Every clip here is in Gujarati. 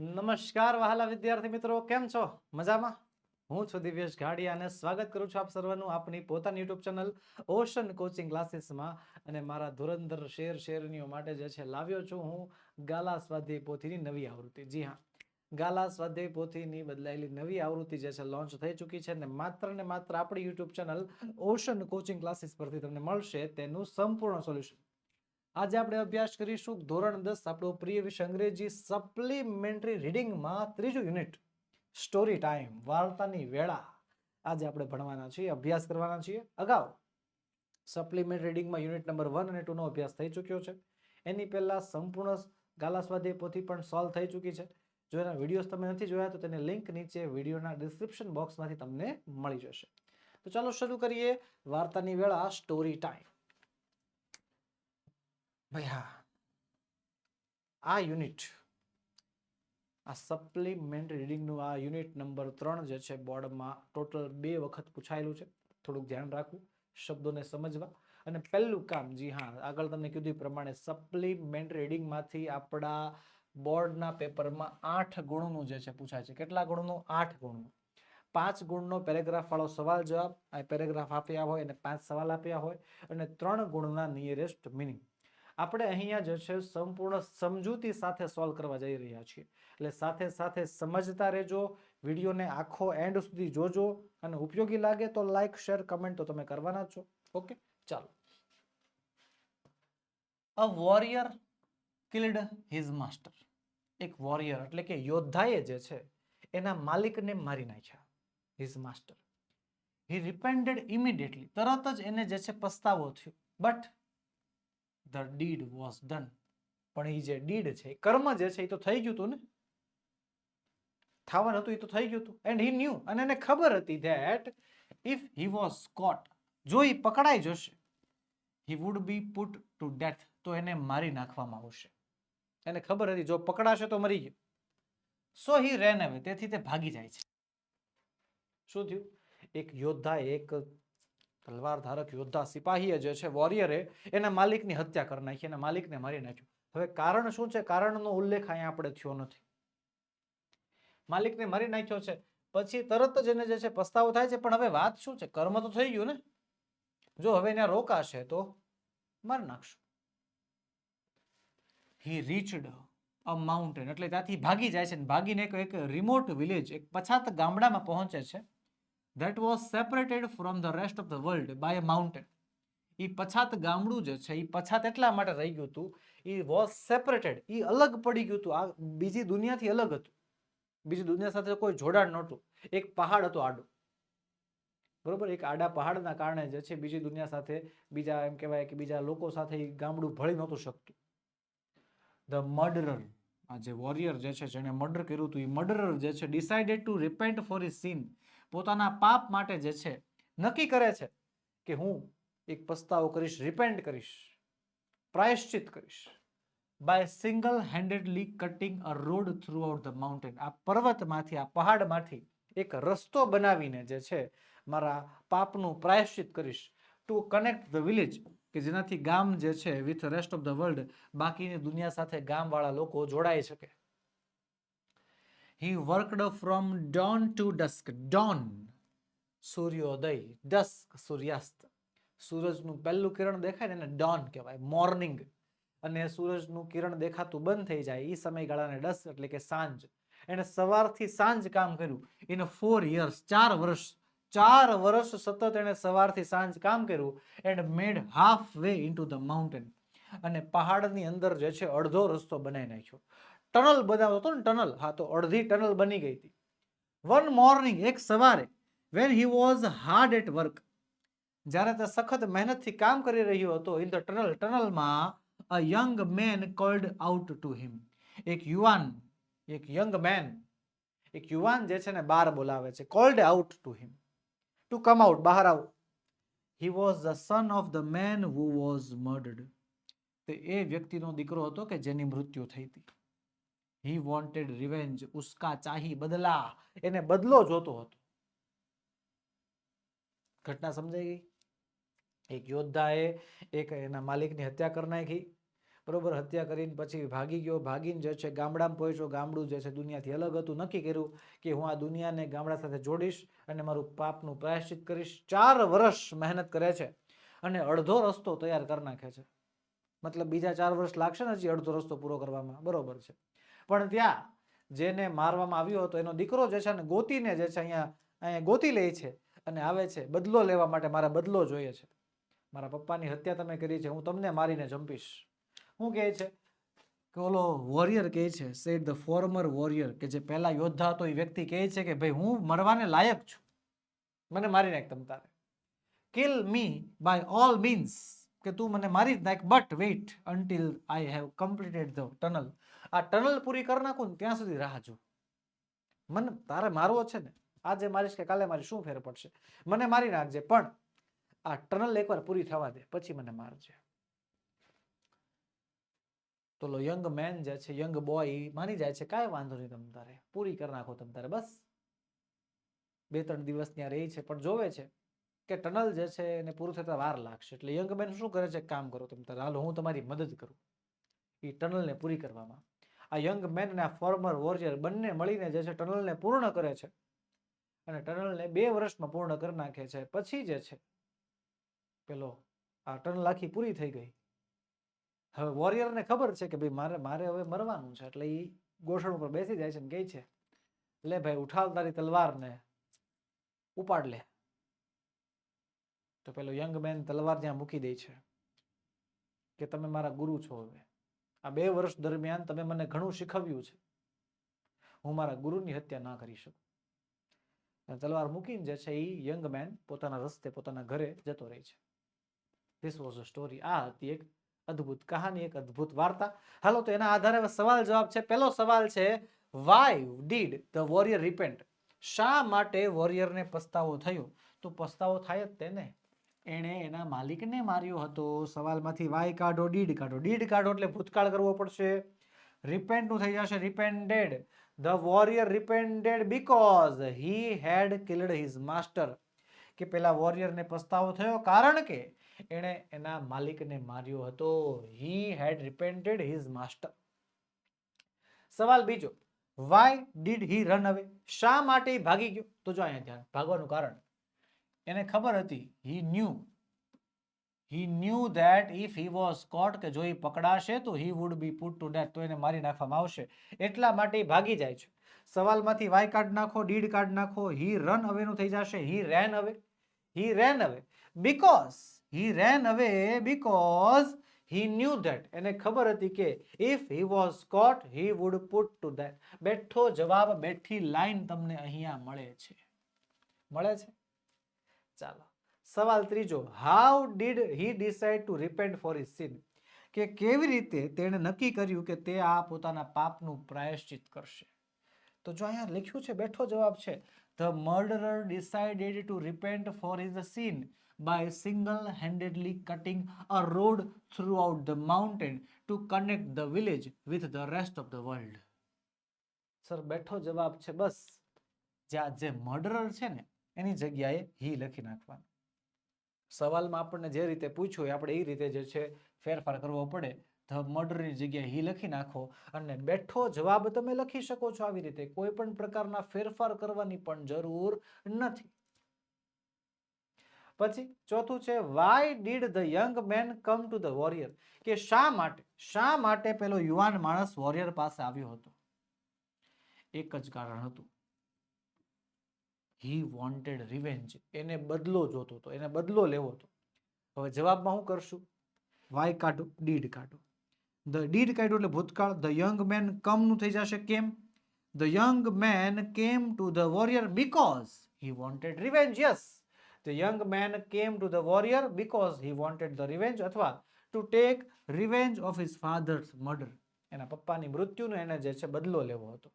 નમસ્કાર વહાલા વિદ્યાર્થી મિત્રો, કેમ છો? મજામાં? હું છું દિવ્યેશ ઘાડિયા અને સ્વાગત કરું છું આપ સર્વનું આપની પોતાની યુટ્યુબ ચેનલ ઓશન કોચિંગ ક્લાસીસમાં અને મારા ધુરંધર શેર શેરનીઓ માટે જે છે, લાવ્યો છું હું ગાલા સ્વાધ્યાય પોથીની નવી આવૃત્તિ. જી હા, ગાલા સ્વાધ્યાય પોથીની બદલાયેલી નવી આવૃત્તિ જે છે લોન્ચ થઈ ચૂકી છે અને માત્ર ને માત્ર આપણી YouTube channel ocean coaching classes પરથી તમને મળશે તેનું સંપૂર્ણ સોલ્યુશન આજે આપણે અભ્યાસ કરીશું ધોરણ દસ, આપણો પ્રિય વિષય અંગ્રેજી સપ્લિમેન્ટરી રીડિંગમાં ત્રીજું યુનિટ સ્ટોરી ટાઈમ વાર્તાની વેળા. આજે આપણે ભણવાના છીએ, અભ્યાસ કરવાના છીએ. અગાઉ સપ્લિમેન્ટ રીડિંગમાં યુનિટ નંબર વન અને ટુનો અભ્યાસ થઈ ચૂક્યો છે. એની પહેલાં સંપૂર્ણ ગાલા પોથી પણ સોલ્વ થઈ ચૂકી છે. જો એના વિડીયોઝ તમે નથી જોયા તો તેને લિંક નીચે વિડીયોના ડિસ્ક્રિપ્શન બોક્સમાંથી તમને મળી જશે. તો ચાલો શરૂ કરીએ વાર્તાની વેળા સ્ટોરી ટાઈમ ભાઈ હા આ યુનિટ આ સપ્લિમેન્ટ રીડિંગનું આ યુનિટ નંબર ત્રણ જે છે બોર્ડમાં ટોટલ બે વખત પૂછાયેલું છે. થોડુંક ધ્યાન રાખવું, શબ્દોને સમજવા. અને પહેલું કામ, જી હા, આગળ તમને કીધું પ્રમાણે સપ્લિમેન્ટ રીડિંગમાંથી આપણા બોર્ડના પેપરમાં આઠ ગુણનું જે છે પૂછાય છે. કેટલા ગુણનું? આઠ ગુણનું. પાંચ ગુણનો પેરેગ્રાફ વાળો સવાલ જવાબ, આ પેરેગ્રાફ આપ્યા હોય અને પાંચ સવાલ આપ્યા હોય અને ત્રણ ગુણના નિયરેસ્ટ મિનિંગ આપણે અહીંયા જે છે સંપૂર્ણ સમજૂતી સાથે સોલ્વ કરવા જઈ રહ્યા છીએ. એટલે સાથે સાથે સમજતા રહેજો, વિડીયોને આખો એન્ડ સુધી જોજો અને ઉપયોગી લાગે તો લાઈક શેર કમેન્ટ તો તમે કરવાના છો. ઓકે ચાલો. A warrior killed his master એક વોરિયર એટલે કે યોદ્ધાએ જે છે એના માલિકને મારી નાખ્યા his master he repented immediately તરત જ એને જે છે પસ્તાવો થયો. But the deed was done. પણ એ જે ડીડ છે કર્મ જે છે એ તો થઈ ગયું હતું ને? થવાનું હતું એ તો થઈ ગયું હતું એન્ડ હી ન્યુ અને એને ખબર હતી that if he was caught જો એ પકડાઈ જશે he would be put to death તો એને મારી નાખવામાં આવશે. એને ખબર હતી, જો પકડાશે તો મરી ગયો. સો હી રેન હવે તેથી તે ભાગી જાય છે. શું થયું? એક યોદ્ધા એક તલવાર ધારક યોદ્ધા સિપાહીએ જે છે વોરિયરે એના માલિકની હત્યા કરી નાખી, એના માલિકને મારી નાખ્યો. હવે કારણ શું છે? કારણનો ઉલ્લેખ અહીંયા આપણે થયો નથી. માલિકને મારી નાખ્યો છે. પછી તરત જ એને જે છે પસ્તાવો થાય છે. પણ હવે વાત શું છે? કર્મ તો થઈ ગયું ને? જો હવે એને રોકાશે તો મારી નાખશું. હી રીચડ અ માઉન્ટેન એટલે ત્યાંથી ભાગી જાય છે ભાગીને એક રિમોટ વિલેજ એક પછાત ગામડામાં પહોંચે છે. That was separated from the rest of the world by a mountain એ પછાત ગામડું જે છે એ પછાત એટલા માટે રહી ગયું હતું એ વોઝ સેપરેટેડ એ અલગ પડી ગયું હતું. આ બીજી દુનિયાથી અલગ હતું. બીજી દુનિયા સાથે કોઈ જોડાણ નહોતું. એક પહાડ હતો આડો. બરોબર? એક આડા પહાડના કારણે જે છે, બીજી દુનિયા સાથે બીજા એમ કહેવાય કે બીજા લોકો સાથે એ ગામડું ભળી નહોતું શકતું. ધ મર્ડરર આ જે વોરિયર જે છે, જેણે મર્ડર કર્યું હતું એ મર્ડરર જે છે decided to repent for his sin પોતાના પાપ માટે જે છે, નક્કી કરે છે કે હું એક પસ્તાવો કરીશ રિપેન્ટ કરીશ, પ્રાયશ્ચિત કરીશ. By single handedly cutting a road throughout the mountain આ પર્વતમાંથી, આ પહાડમાંથી એક રસ્તો બનાવીને જે છે, મારા પાપનું પ્રાયશ્ચિત કરીશ. ટુ કનેક્ટ ધ વિલેજ કે જેનાથી ગામ જે છે with rest of the world બાકીની દુનિયા સાથે ગામવાળા લોકો જોડાઈ શકે. He worked from dawn to dusk dawn સૂર્યોદય ડસ્ક સૂર્યાસ્ત સૂરજનું પહેલું કિરણ દેખાય ને એને ડોન કહેવાય. મોર્નિંગ અને સૂરજનું કિરણ દેખાતું બંધ થઈ જાય એ સમયગાળાને ડસ્ક એટલે કે સાંજ. એને સવારથી સાંજ કામ કર્યું. ઇન ફોર યર્સ ચાર વર્ષ ચાર વર્ષ સતત એણે સવારથી સાંજ કામ કર્યું and made halfway into the mountain અને પહાડની અંદર જે છે અડધો રસ્તો બનાવી નાખ્યો. ટનલ બનાવતો હતો ને ટનલ, હા, તો અડધી ટનલ બની ગઈ હતી. વન મોર્નિંગ એક સવારે when he was hard at work જ્યારે તે સખત મહેનતથી કામ કરી રહ્યો હતો in the tunnel ટનલમાં a young man called out to him એક યુવાન, એક યંગ મેન એક યુવાન જે છે ને બહાર બોલાવે છે called out to him to come out બહાર આવો. He was the son of the man who was murdered તે એ વ્યક્તિનો દીકરો હતો કે જેની મૃત્યુ થઈ હતી. હી વોન્ટેડ રિવેન્જ ઉસ્કા ચાહી બદલા એને બદલો જોતો હતો ઘટના સમજાઈ ગઈ એક યોદ્ધાએ એક એના માલિકની હત્યા કરી નાખી બરોબર હત્યા કરીને પછી ભાગી ગયો ભાગીને જે છે ગામડામાં પહોંચ્યો ગામડું જે છે દુનિયાથી અલગ હતું નક્કી કર્યું કે હું આ દુનિયાને ગામડા સાથે જોડીશ અને મારું પાપનું પ્રાયશ્ચિત કરીશ ચાર વર્ષ મહેનત કરે છે અને અડધો રસ્તો તૈયાર કરી નાખે છે મતલબ બીજા ચાર વર્ષ લાગશે ને હજી અડધો રસ્તો પૂરો કરવામાં. બરોબર છે. પણ ત્યાં જેને મારવામાં આવ્યો હતો, એનો દીકરો જે છે ને ગોતીને જે છે અહીંયા અહીંયા ગોતી લે છે અને આવે છે, બદલો લેવા માટે મારે બદલો જોઈએ છે. મારા પપ્પાની હત્યા તમે કરી છે, હું તમને મારીને જંપીશ. શું કહે છે કે ઓલો વોરિયર કહે છે સેટ ધ ફોર્મર વોરિયર કે જે પહેલા યોદ્ધા હતો, એ વ્યક્તિ કહે છે કે ભાઈ, હું મરવાને લાયક છું. મને મારી નાખ તમ તારે. Kill me by all means કે તું મને મારી જ નાખ but wait until I have completed the tunnel આ ટનલ પૂરી કરી નાખું ને ત્યાં સુધી રાહ જો મને, તારે મારવો છે ને? આજે મારીશ કે કાલે મારી શું ફેર પડશે? મને મારી નાખજે, પણ આ ટનલ એકવાર પૂરી થવા દે, પછી મને મારજે. તો લો યંગ મેન જે છે યંગ બોય માની જાય છે કાંઈ વાંધો નહીં તમ તારે, પૂરી કરી નાખો તમ તારે, બસ. બે ત્રણ દિવસ ત્યાં રહી છે, પણ જોવે છે કે ટનલ જે છે એને પૂરું થતા વાર લાગશે. એટલે યંગ મેન શું કરે છે? કામ કરો તમ તારે, હાલ, હું તમારી મદદ કરું. એ ટનલને પૂરી કરવામાં આ યંગ મેન અને આ ફોર્મર વોરિયર બંને મળીને જે છે ટનલને પૂર્ણ કરે છે. અને ટનલને બે વર્ષમાં પૂર્ણ કરી નાખે છે. પછી જે છે, પેલો આ ટનલ આખી પૂરી થઈ ગઈ. હવે વોરિયરને ખબર છે કે ભાઈ મારે મારે હવે મરવાનું છે. એટલે એ ગોઠણ ઉપર બેસી જાય છે ને કહે છે, લે ભાઈ, ઉઠાવ તારી તલવારને, ઉપાડ લે. તો પેલો યંગ મેન તલવાર ત્યાં મૂકી દે છે કે તમે મારા ગુરુ છો હવે. આ બે વર્ષ દરમિયાન તમે મને ઘણું શીખવ્યું છે. હું મારા ગુરુની હત્યા ના કરી શકું. તલવાર મૂકીને જે છે એ યંગ મેન પોતાના રસ્તે પોતાના ઘરે જતો રહે છે. ધીસ વોઝ અ સ્ટોરી આ હતી એક અદ્ભુત કહાની, એક અદ્ભુત વાર્તા. હાલો, તો એના આધારે સવાલ જવાબ છે. પહેલો સવાલ છે why did the warrior repent શા માટે વોરિયરને પસ્તાવો થયો? તો પસ્તાવો થાય જ તેને. એણે એના માલિકને માર્યો હતો. સવાલમાંથી વાય કાઢો, ડીડ કાઢો. ડીડ કાઢો એટલે ભૂતકાળ કરવો પડશે. રિપેન્ટનું થઈ જશે. Repented the warrior repented because he had killed his master કે પેલા વોરિયરને પસ્તાવો થયો કારણ કે એણે એના માલિકને માર્યો હતો. હી હેડ રિપેન્ટેડ હિઝ માસ્ટર સવાલ બીજો. વાય ડીડ હી રન અવે શા માટે ભાગી ગયો? તો જો અહીંયા ધ્યાન, ભાગવાનું કારણ. એને ખબર હતી he knew he knew that if he was caught કે જો એ પકડાશે તો he would be put to death તો એને મારી નાખવામાં આવશે. એટલા માટે એ ભાગી જાય છે. સવાલમાંથી વાય કાર્ડ નાખો ડીડ કાર્ડ નાખો હી રન અવેનું થઈ જશે. હી રેન અવે હી રેન અવે બીકોઝ હી રેન અવે બીકોઝ હી ન્યૂ ધેટ એને ખબર હતી કે if he was caught he would put to death બેઠો જવાબ, બેઠી લાઈન તમને અહીંયા મળે છે. મળે છે? ચાલો. સવાલ ત્રીજો how did he decide to repent for his sin કે કેવી રીતે તેણે નક્કી કર્યું કે તે આ પોતાના પાપનું પ્રાયશ્ચિત કરશે? તો જો અહીંયા લખ્યું છે, બેઠો જવાબ છે the murderer decided to repent for his by single handedly cutting a road throughout the mountain to connect the village with the rest of the world sir, બેઠો જવાબ છે, બસ. જ્યાં જે મર્ડરર છે ને એની જગ્યાએ હી લખી નાખવાનું. સવાલમાં આપણને જે રીતે પૂછ્યું હોય, આપણે એ રીતે જે છે ફેરફાર કરવો પડે. ધ મર્ડરની જગ્યાએ હી લખી નાખો અને બેઠો જવાબ તમે લખી શકો છો આવી રીતે. કોઈ પણ પ્રકારના ફેરફાર કરવાની પણ જરૂર નથી. પછી ચોથું છે why did the young man come to the warrior કે શા માટે? શા માટે પેલો યુવાન માણસ વોરિયર પાસે આવ્યો હતો? એક જ કારણ હતું. હી વોન્ટેડ રિવેન્જ એને બદલો જોતો હતો, એને બદલો લેવો હતો. હવે જવાબમાં હું કરશું? વાય કાઢો ડીડ કાઢો. ધ ડીડ કાઢ્યું એટલે ભૂતકાળ ધ યંગ મેન કમનું થઈ જશે કેમ? The young man came to the warrior because he wanted revenge yes the young man came to the warrior because he wanted the revenge અથવા to take revenge of his father's murder એના પપ્પાની મૃત્યુનો એને જે છે બદલો લેવો હતો.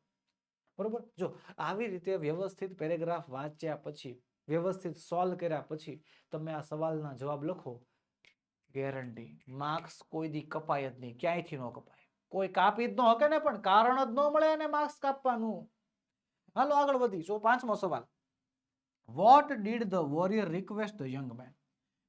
બરોબર? જો આવી રીતે વ્યવસ્થિત પેરેગ્રાફ વાંચ્યા પછી, વ્યવસ્થિત સોલ્વ કર્યા પછી તમે આ સવાલના જવાબ લખો, ગેરંટી, માર્ક્સ કોઈ દી કપાય જ નહીં, ક્યાંયથી ન કપાય? કોઈ કાપી જ ન હકે ને પણ કારણ જ ન મળે એને માર્ક્સ કાપવાનું. હાલો આગળ વધી, જો પાંચમો સવાલ. What did the warrior request the young man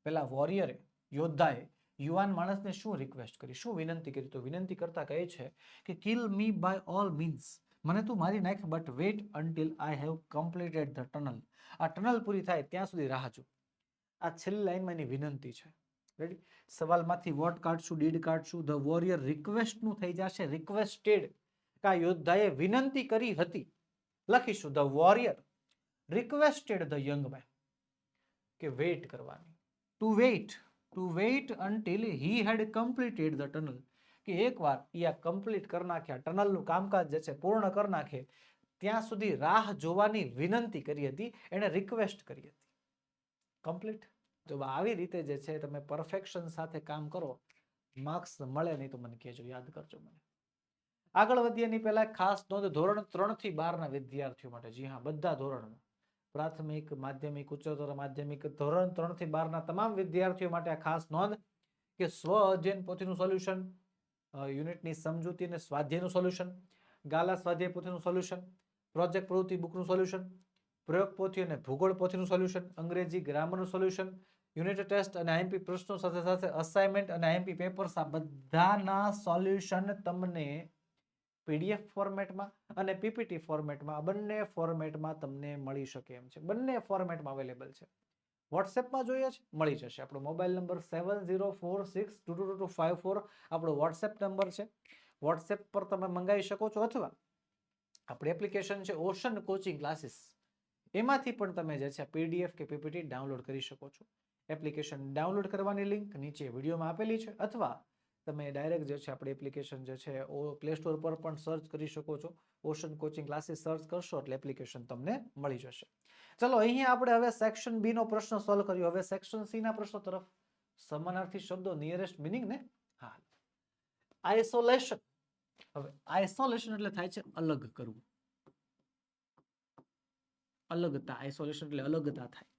પેલા વોરિયરે યોદ્ધાએ યુવાન માણસને શું રિક્વેસ્ટ કરી? શું વિનંતી કરી? તો વિનંતી કરતા કહે છે કે kill me by all means મને તું મારી નાખ but wait until I have completed the tunnel આ ટનલ પૂરી થાય ત્યાં સુધી રાહ જો. આ છેલ્લી લાઈનમાં એની વિનંતી છે. રેડી સવાલમાંથી વોટ કાઢશું ડીડ કાઢશું ધ વોરિયર રિક્વેસ્ટનું થઈ જશે. રિક્વેસ્ટેડ કા યોદ્ધાએ વિનંતી કરી હતી. લખીશું the warrior requested the young man કે વેઇટ કરવાની. To wait to wait until he had completed the tunnel કે એકવાર એ આ કમ્પ્લીટ કરી નાખ્યા, ટનલનું કામકાજ જે છે પૂર્ણ કરી નાખે, ત્યાં સુધી રાહ જોવાની વિનંતી કરી હતી એણે રિક્વેસ્ટ કરી હતી. કમ્પ્લીટ જો આવી રીતે જે છે તમે પરફેક્શન સાથે કામ કરો માર્ક્સ મળે નહીં તો મને કહેજો, યાદ કરજો મને. આગળ વધીએ એની પહેલા ખાસ નોંધ, ધોરણ ત્રણથી બાર વિદ્યાર્થીઓ માટે. જી હા, બધા ધોરણમાં. પ્રાથમિક, માધ્યમિક, ઉચ્ચતર માધ્યમિક, ધોરણ ત્રણથી બાર તમામ વિદ્યાર્થીઓ માટે આ ખાસ નોંધ કે સ્વ અધ્યયન પોથીનું સોલ્યુશન યુનિટની સમજૂતી અને સ્વાધ્યાયનું સોલ્યુશન, ગાલા સ્વાધ્યાય પોથીનું સોલ્યુશન, પ્રોજેક્ટ પ્રવૃત્તિ બુકનું સોલ્યુશન, પ્રયોગ પોથી અને ભૂગોળ પોથીનું સોલ્યુશન, અંગ્રેજી ગ્રામરનું સોલ્યુશન, યુનિટ ટેસ્ટ અને આઈએમપી પ્રશ્નો સાથે સાથે અસાઇનમેન્ટ અને આઈએમપી પેપર્સ આ બધાના સોલ્યુશન તમને પીડીએફ ફોર્મેટમાં અને પીપીટી ફોર્મેટમાં બંને ફોર્મેટમાં તમને મળી શકે એમ છે. બંને ફોર્મેટમાં અવેલેબલ છે. વોટ્સએપમાં જોઈએ છે? મળી જશે. આપણો mobile number seven zero four six two two two five four. આપણો વોટ્સએપ નંબર છે. વોટ્સએપ પર તમે મંગાવી શકો છો અથવા આપણી એપ્લિકેશન છે ઓશન કોચિંગ ક્લાસીસ. એમાંથી પણ તમે જે છે પીડીએફ કે પીપીટી ડાઉનલોડ કરી શકો છો. એપ્લિકેશન ડાઉનલોડ કરવાની લિંક નીચે વિડીયોમાં આપેલી છે અથવા તમે ડાયરેક્ટ જે છે આપણી એપ્લિકેશન જે છે પ્લે સ્ટોર પર પણ સર્ચ કરી શકો છો. ઓશન કોચિંગ ક્લાસીસ સર્ચ કરશો એટલે એપ્લિકેશન તમને મળી જશે. ચલો, અહીંયા આપણે હવે સેક્શન બી નો પ્રશ્ન સોલ્વ કર્યો. હવે સેક્શન સી ના પ્રશ્નો તરફ સમાનાર્થી શબ્દો નિયરેસ્ટ મિનિંગ ને હા આઇસોલેશન હવે આઇસોલેશન એટલે થાય છે અલગ કરવું. અલગતા આઇસોલેશન એટલે અલગતા થાય.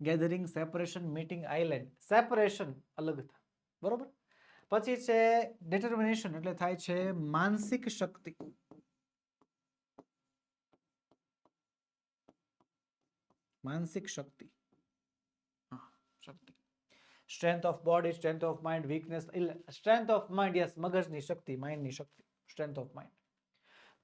Gathering separation meeting island separation અલગતા. બરોબર? પછી છે ડિટર્મિનેશન એટલે થાય છે માનસિક શક્તિ. માનસિક શક્તિ હા શક્તિ strength of body strength of mind weakness strength of mind yes મગજની શક્તિ માઇન્ડની શક્તિ સ્ટ્રેન્થ ઓફ માઇન્ડ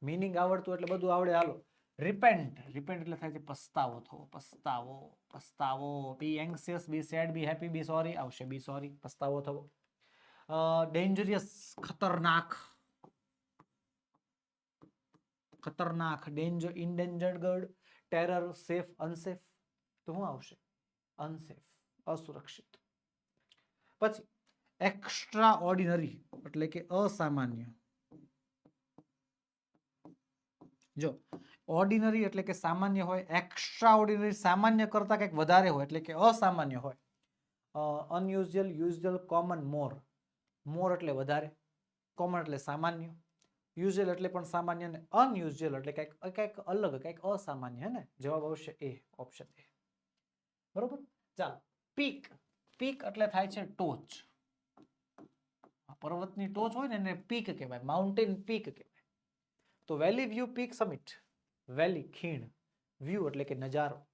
મિનિંગ આવડતું એટલે બધું આવડે, હાલો. રિપેન્ટ રિપેન્ટ એટલે થાય છે પસ્તાવો થવો પસ્તાવો પસ્તાવો. Be anxious be sad be happy be sorry આવશે બી સોરી પસ્તાવો થવો. ડેન્જરિયસ ખતરનાક. ખતરનાક danger endangered guard terror safe unsafe તો શું આવશે અનસેફ અસુરક્ષિત પછી એક્સ્ટ્રા ઓર્ડિનરી એટલે કે અસામાન્ય. જો ઓર્ડિનરી એટલે કે સામાન્ય હોય એક્સ્ટ્રા ઓર્ડિનરી સામાન્ય કરતા કંઈક વધારે હોય, એટલે કે અસામાન્ય હોય. Unusual usual common more more એટલે વધારે કોમન એટલે સામાન્ય. યુઝ્યુઅલ એટલે પણ સામાન્ય ને અનયુઝ્યુઅલ એટલે કંઈક કંઈક અલગ, કંઈક અસામાન્ય, હે ને? જવાબ આવશે એ ઓપ્શન એ. બરોબર? ચાલો. પીક. પીક એટલે થાય છે ટોચ. પર્વતની ટોચ હોય ને એને પીક કહેવાય. માઉન્ટેન પીક કહેવાય. તો valley view peak summit valley ખીણ. વ્યૂ એટલે કે નજારો.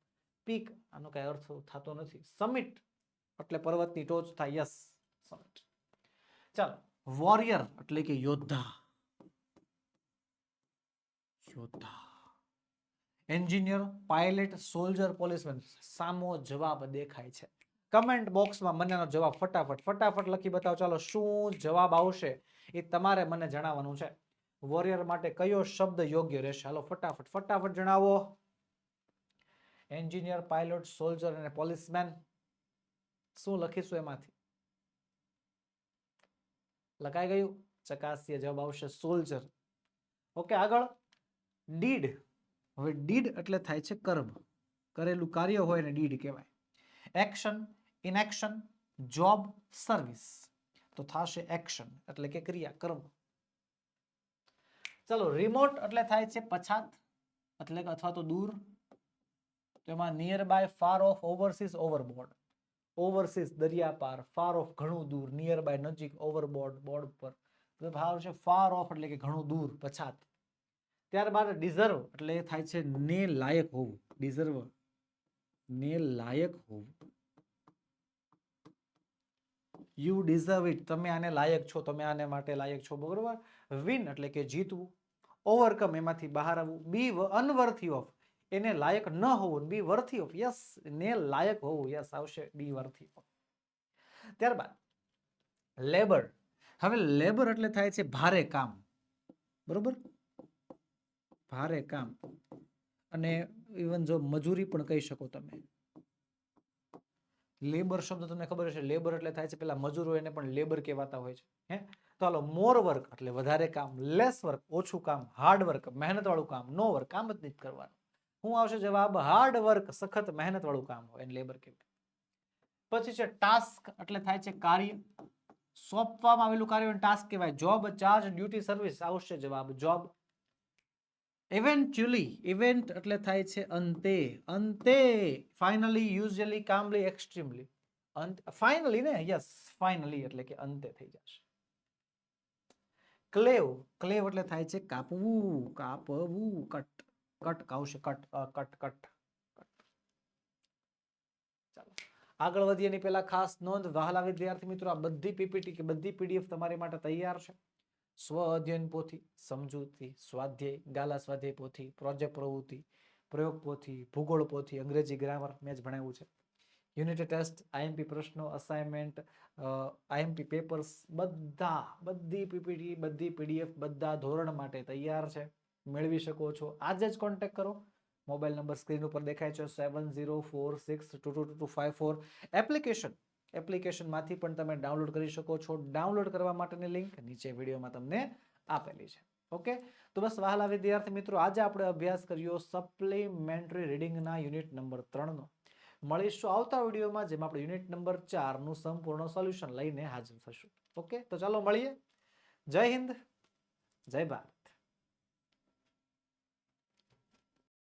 પીક આનો કઈ અર્થ થતો નથી. સમિટ એટલે પર્વતની ટોચ થાય. યસ સમિટ ચાલો. વોરિયર એટલે કે યોદ્ધા. યોદ્ધા. એન્જિનિયર, પાયલટ, સોલ્જર, પોલીસમેન, સામો જવાબ દેખાય છે. કમેન્ટ બોક્સમાં મનેનો જવાબ ફટાફટ ફટાફટ લખી બતાવો. ચાલો, શું જવાબ આવશે એ તમારે મને જણાવવાનું છે. વોરિયર માટે કયો શબ્દ યોગ્ય રહેશે? હાલો, ફટાફટ ફટાફટ જણાવો. એન્જિનિયર, પાયલોટ, સોલ્જર અને પોલીસમેન. શું લખીશું એમાંથી? લખાઈ ગયું? ચકાસીએ જવાબ આવશે સોલ્જર. ઓકે, આગળ. ડીડ. હવે ડીડ એટલે થાય છે કર્મ. કરેલું કાર્ય હોય ને ડીડ કહેવાય. એક્શન ઇનએક્શન જોબ સર્વિસ તો થશે એક્શન એટલે કે ક્રિયા, કર્મ. ચલો રિમોટ એટલે થાય છે પછાત, એટલે કે અથવા તો દૂર. તો એમાં near by far off overseas overboard overseas દરિયા પાર ફાર ઓફ ઘણું દૂર. નિયર બાય નજીક ઓવરબોર્ડ બોર્ડ પર. ભાવ છે ફાર ઓફ એટલે કે ઘણું દૂર, પછાત. ત્યારબાદ ડિઝર્વ એટલે એ થાય છે ને લાયક હોવું. ડિઝર્વ ને લાયક હોવું. યુ ડિઝર્વ ઇટ તમે આને લાયક છો, તમે આને માટે લાયક છો, બરોબર? વિન એટલે કે જીતવું. ઓવરકમ એમાંથી બહાર આવવું. બી અનવર્થી ઓફ એને લાયક ન હોવું. બી વર્થી ઓફ યસ ને લાયક હોવું. યસ આવશે. બી વર્થી ઓફ ત્યારબાદ લેબર હવે લેબર એટલે થાય છે ભારે કામ. બરોબર? ભારે કામ. અને ઇવન જો મજૂરી પણ કહી શકો તમે. લેબર શબ્દ તમને ખબર હશે? લેબર એટલે થાય છે પેલા મજૂરો એને પણ લેબર કહેવાતા હોય છે. હે? તો હાલો મોર વર્ક એટલે વધારે કામ લેસ વર્ક ઓછું કામ હાર્ડ વર્ક મહેનત વાળું કામ નો વર્ક કામ જ નહીં કરવાનું. શું આવશે જવાબ હાર્ડ વર્ક સખત મહેનત વાળું કામ હોય એને લેબર કહેવાય. પછી છે ટાસ્ક એટલે થાય છે કાર્ય. સોંપવામાં આવેલું કાર્ય ટાસ્ક કહેવાય. જોબ ચાર્જ ડ્યુટી સર્વિસ આવશે જવાબ. જોબ ઇવેન્ચ્યુઅલી ઇવેન્ટ એટલે થાય છે અંતે. અંતે ફાઇનલી યુઝલી કામલી એક્સ્ટ્રીમલી અંત ફાઇનલી ને? યસ ફાઇનલી એટલે કે અંતે થઈ જશે. ક્લેવ ક્લેવ એટલે થાય છે કાપવું કાપવું કટ કટ કાવશે કટ કટ કટ ચાલો. આગળ વધીએ એની પહેલા ખાસ નોંધ. વહાલા વિદ્યાર્થી મિત્રો, આ બધી પીપીટી કે બધી પીડીએફ તમારી માટે તૈયાર છે. સ્વ અધ્યયન પોથી સમજૂતી, સ્વાધ્યાય ગાલા સ્વાધ્યાય પોથી પ્રોજેક્ટ પ્રવૃત્તિ પ્રયોગ પોથી ભૂગોળ પોથી અંગ્રેજી ગ્રામર મેં જ ભણાવ્યું છે. યુનિટ ટેસ્ટ આઈએમપી પ્રશ્નો અસાઇનમેન્ટ આઈએમપી પેપર્સ બધા, બધી પીપીટી બધી પીડીએફ બધા ધોરણ માટે તૈયાર છે. મેળવી શકો છો. આજે જ કોન્ટેક્ટ કરો. મોબાઈલ નંબર સ્ક્રીન ઉપર દેખાય છે. Seven zero four six two two two five four application એપ્લિકેશનમાંથી પણ તમે ડાઉનલોડ કરી શકો છો. ડાઉનલોડ કરવા માટેની લિંક નીચે વિડીયોમાં તમને આપેલી છે. ઓકે? તો બસ વહાલા વિદ્યાર્થી મિત્રો, આજે આપણે અભ્યાસ કર્યો સપ્લિમેન્ટરી રીડિંગના યુનિટ નંબર ત્રણનો મળીશું આવતા વિડીયોમાં, જેમાં આપણે યુનિટ નંબર ચારનું સંપૂર્ણ સોલ્યુશન લઈને હાજર થશું. ઓકે? તો ચાલો મળીએ. જય હિન્દ. જય ભારત.